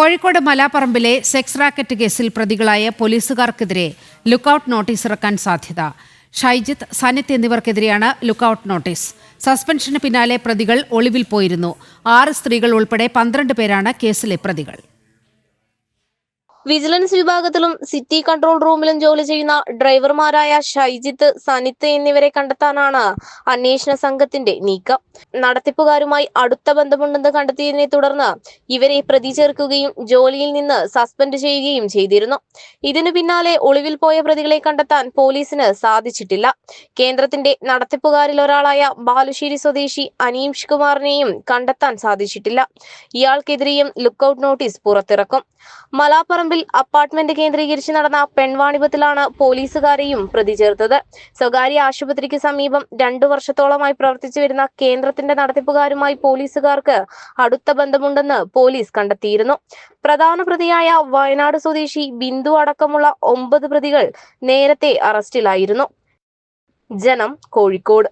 Kozhikode മലാപ്പറമ്പിലെ sex racket കേസിൽ പ്രതികളായ പോലീസുകാർക്കെതിരെ lookout notice ഇറക്കാൻ സാധ്യത. ഷൈജിത്ത് സനിത്ത് എന്നിവർക്കെതിരെയാണ് ലുക്കൌട്ട് നോട്ടീസ്. സസ്പെൻഷന് പിന്നാലെ പ്രതികൾ ഒളിവിൽ പോയിരുന്നു. ആറ് സ്ത്രീകൾ ഉൾപ്പെടെ പന്ത്രണ്ട് പേരാണ് കേസിലെ പ്രതികൾ. വിജിലൻസ് വിഭാഗത്തിലും സിറ്റി കൺട്രോൾ റൂമിലും ജോലി ചെയ്യുന്ന ഡ്രൈവർമാരായ ഷൈജിത്ത് സനിത്ത് എന്നിവരെ കണ്ടെത്താനാണ് അന്വേഷണ സംഘത്തിന്റെ നീക്കം. നടത്തിപ്പുകാരുമായി അടുത്ത ബന്ധമുണ്ടെന്ന് കണ്ടെത്തിയതിനെ തുടർന്ന് ഇവരെ പ്രതി ചേർക്കുകയും ജോലിയിൽ നിന്ന് സസ്പെൻഡ് ചെയ്യുകയും ചെയ്തിരുന്നു. ഇതിനു പിന്നാലെ ഒളിവിൽ പോയ പ്രതികളെ കണ്ടെത്താൻ പോലീസിന് സാധിച്ചിട്ടില്ല. കേന്ദ്രത്തിന്റെ നടത്തിപ്പുകാരിൽ ഒരാളായ ബാലുശ്ശേരി സ്വദേശി അനീംഷ് കുമാറിനെയും കണ്ടെത്താൻ സാധിച്ചിട്ടില്ല. ഇയാൾക്കെതിരെയും ലുക്കൌട്ട് നോട്ടീസ് പുറത്തിറക്കും. മലാപ്പറമ്പിൽ അപ്പാർട്ട്മെന്റ് കേന്ദ്രീകരിച്ച് നടന്ന പെൺവാണിപത്തിലാണ് പോലീസുകാരെയും പ്രതി ചേർത്തത്. സ്വകാര്യ ആശുപത്രിക്ക് സമീപം രണ്ടു വർഷത്തോളമായി പ്രവർത്തിച്ചു വരുന്ന കേന്ദ്രത്തിന്റെ നടത്തിപ്പുകാരുമായി പോലീസുകാർക്ക് അടുത്ത ബന്ധമുണ്ടെന്ന് പോലീസ് കണ്ടെത്തിയിരുന്നു. പ്രധാന പ്രതിയായ വയനാട് സ്വദേശി ബിന്ദു അടക്കമുള്ള ഒമ്പത് പ്രതികൾ നേരത്തെ അറസ്റ്റിലായിരുന്നു. ജനം കോഴിക്കോട്.